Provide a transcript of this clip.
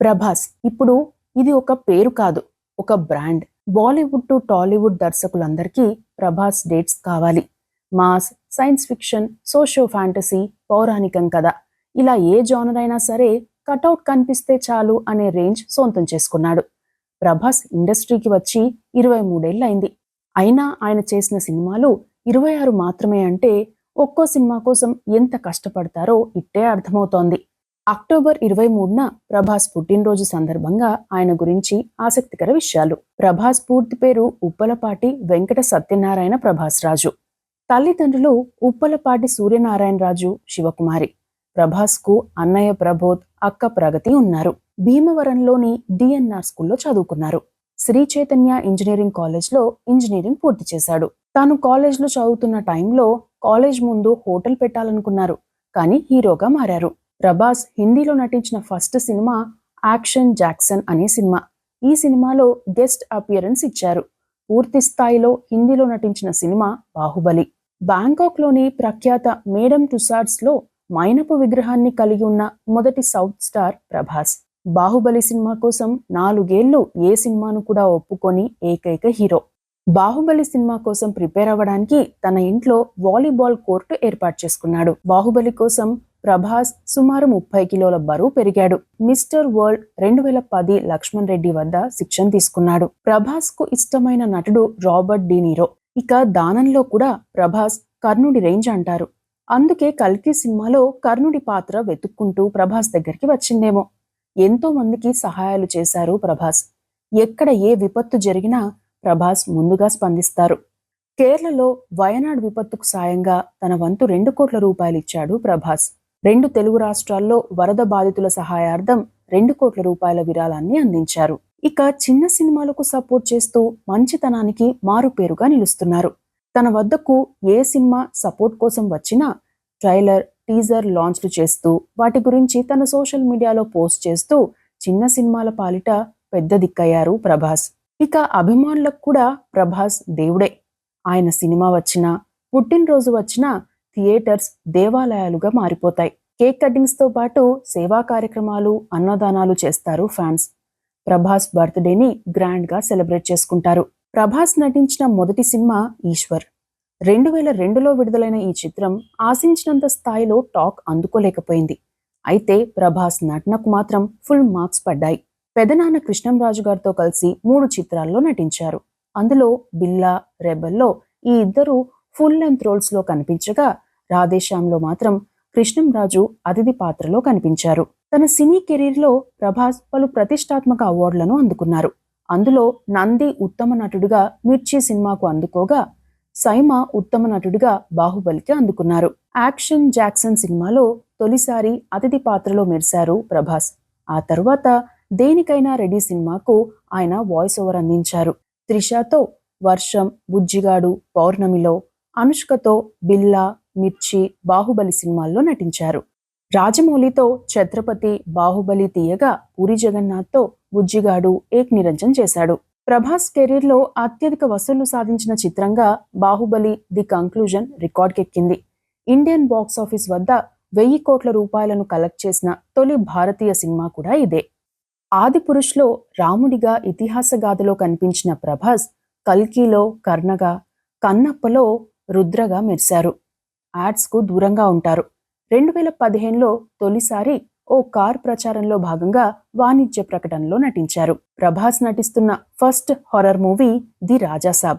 ప్రభాస్. ఇప్పుడు ఇది ఒక పేరు కాదు ఒక బ్రాండ్. బాలీవుడ్ టు టాలీవుడ్ దర్శకులందరికీ ప్రభాస్ డేట్స్ కావాలి. Mass science fiction socio fantasy పౌరాణికం కథ ఇలా ఏ జానర్ అయినా సరే కటౌట్ కనిపిస్తే చాలు అనే రేంజ్ సొంతం చేసుకున్నాడు. ప్రభాస్ ఇండస్ట్రీకి వచ్చి ఇరవై మూడేళ్ళయింది అయినా ఆయన చేసిన సినిమాలు ఇరవై ఆరు మాత్రమే అంటే ఒక్కో సినిమా కోసం ఎంత కష్టపడతారో ఇట్టే అర్థమవుతోంది. అక్టోబర్ ఇరవై మూడున ప్రభాస్ పుట్టినరోజు సందర్భంగా ఆయన గురించి ఆసక్తికర విషయాలు. ప్రభాస్ పూర్తి పేరు ఉప్పలపాటి వెంకట సత్యనారాయణ ప్రభాస్ రాజు. తల్లిదండ్రులు ఉప్పలపాటి సూర్యనారాయణ రాజు శివకుమారి. ప్రభాస్కు అన్నయ్య ప్రబోధ్ అక్క ప్రగతి ఉన్నారు. భీమవరంలోని డిఎన్ఆర్ స్కూల్లో చదువుకున్నారు. శ్రీ చైతన్య ఇంజనీరింగ్ కాలేజ్లో ఇంజనీరింగ్ పూర్తి చేశాడు. తాను కాలేజ్లో చదువుతున్న టైంలో కాలేజ్ ముందు హోటల్ పెట్టాలనుకున్నారు. కానీ హీరోగా మారారు. ప్రభాస్ హిందీలో నటించిన ఫస్ట్ సినిమా యాక్షన్ జాక్సన్ అనే సినిమా. ఈ సినిమాలో గెస్ట్ అపియరెన్స్ ఇచ్చారు. పూర్తి స్థాయిలో హిందీలో నటించిన సినిమా బాహుబలి. బ్యాంకాక్లోని ప్రఖ్యాత మేడం టుసార్డ్స్లో మైనపు విగ్రహాన్ని కలిగి ఉన్న మొదటి south star Prabhas. Baahubali cinema కోసం నాలుగేళ్ళు ఏ సినిమాను కూడా ఒప్పుకొని ఏకైక హీరో. బాహుబలి సినిమా కోసం ప్రిపేర్ అవ్వడానికి తన ఇంట్లో వాలీబాల్ కోర్టు ఏర్పాటు చేసుకున్నాడు. బాహుబలి కోసం ప్రభాస్ సుమారు ముప్పై కిలోల బరువు పెరిగాడు. మిస్టర్ వరల్డ్ రెండు వేల పది లక్ష్మణ్ రెడ్డి వద్ద శిక్షణ తీసుకున్నాడు. ప్రభాస్కు ఇష్టమైన నటుడు రాబర్ట్ డీనీరో ఇక దానంలో కూడా ప్రభాస్ కర్ణుడి రేంజ్ అంటారు. అందుకే కల్కి సినిమాలో కర్ణుడి పాత్ర వెతుక్కుంటూ ప్రభాస్ దగ్గరికి వచ్చిందేమో. ఎంతో మందికి సహాయాలు చేశారు ప్రభాస్. ఎక్కడ ఏ విపత్తు జరిగినా ప్రభాస్ ముందుగా స్పందిస్తారు. కేరళలో వయనాడ్ విపత్తుకు సాయంగా తన వంతు రెండు కోట్ల రూపాయలు ఇచ్చాడు ప్రభాస్. రెండు తెలుగు రాష్ట్రాల్లో వరద బాధితుల సహాయార్థం రెండు కోట్ల రూపాయల విరాళాన్ని అందించారు. ఇక చిన్న సినిమాలకు సపోర్ట్ చేస్తూ మంచితనానికి మారుపేరుగా నిలుస్తున్నారు. తన వద్దకు ఏ సినిమా సపోర్ట్ కోసం వచ్చినా ట్రైలర్ టీజర్ లాంచ్లు చేస్తూ వాటి గురించి తన సోషల్ మీడియాలో పోస్ట్ చేస్తూ చిన్న సినిమాల పాలిట పెద్ద దిక్కయ్యారు ప్రభాస్. ఇక అభిమానులకు కూడా ప్రభాస్ దేవుడే. ఆయన సినిమా వచ్చినా పుట్టినరోజు వచ్చినా థియేటర్స్ దేవాలయాలుగా మారిపోతాయి. కేక్ కటింగ్స్తో పాటు సేవా కార్యక్రమాలు అన్నదానాలు చేస్తారు ఫ్యాన్స్. ప్రభాస్ బర్త్డేని గ్రాండ్గా సెలబ్రేట్ చేసుకుంటారు. ప్రభాస్ నటించిన మొదటి సినిమా ఈశ్వర్. రెండు వేల రెండులో విడుదలైన ఈ చిత్రం ఆశించినంత స్థాయిలో టాక్ అందుకోలేకపోయింది. అయితే ప్రభాస్ నటనకు మాత్రం ఫుల్ మార్క్స్ పడ్డాయి. పెదనాన్న కృష్ణంరాజు గారితో కలిసి మూడు చిత్రాల్లో నటించారు. అందులో బిల్లా రెబల్లో ఈ ఇద్దరు ఫుల్ లెంత్ రోల్స్లో కనిపించగా రాధేశ్యామ్లో మాత్రం కృష్ణంరాజు అతిథి పాత్రలో కనిపించారు. తన సినీ కెరీర్లో ప్రభాస్ పలు ప్రతిష్టాత్మక అవార్డులను అందుకున్నారు. అందులో నంది ఉత్తమ నటుడిగా మిర్చి సినిమాకు అందుకోగా సైమా ఉత్తమ నటుడిగా బాహుబలికి అందుకున్నారు. యాక్షన్ జాక్సన్ సినిమాలో తొలిసారి అతిథి పాత్రలో మెరిశారు ప్రభాస్. ఆ తరువాత దేనికైనా రెడీ సినిమాకు ఆయన వాయిస్ ఓవర్ అందించారు. త్రిషాతో వర్షం బుజ్జిగాడు పౌర్ణమిలో అనుష్కతో బిల్లా మిర్చి బాహుబలి సినిమాల్లో నటించారు. రాజమౌళితో ఛత్రపతి బాహుబలి తీయగా పూరి జగన్నాథ్తో బుజ్జిగాడు ఏక్ నిరంజన్ చేశాడు. ప్రభాస్ కెరీర్లో అత్యధిక వసూళ్ళు సాధించిన చిత్రంగా బాహుబలి ది కంక్లూజన్ రికార్డ్కెక్కింది. ఇండియన్ బాక్స్ ఆఫీస్ వద్ద వెయ్యి కోట్ల రూపాయలను కలెక్ట్ చేసిన తొలి భారతీయ సినిమా కూడా ఇదే. ఆదిపురుష్లో రాముడిగా ఇతిహాసగాథలో కనిపించిన ప్రభాస్ కల్కీలో కర్ణగా కన్నప్పలో రుద్రగా మెరిశారు. యాడ్స్కు దూరంగా ఉంటారు. రెండు వేల పదిహేనులో తొలిసారి ఓ కార్ ప్రచారంలో భాగంగా వాణిజ్య ప్రకటనలో నటించారు. ప్రభాస్ నటిస్తున్న first horror movie the Raja Saab.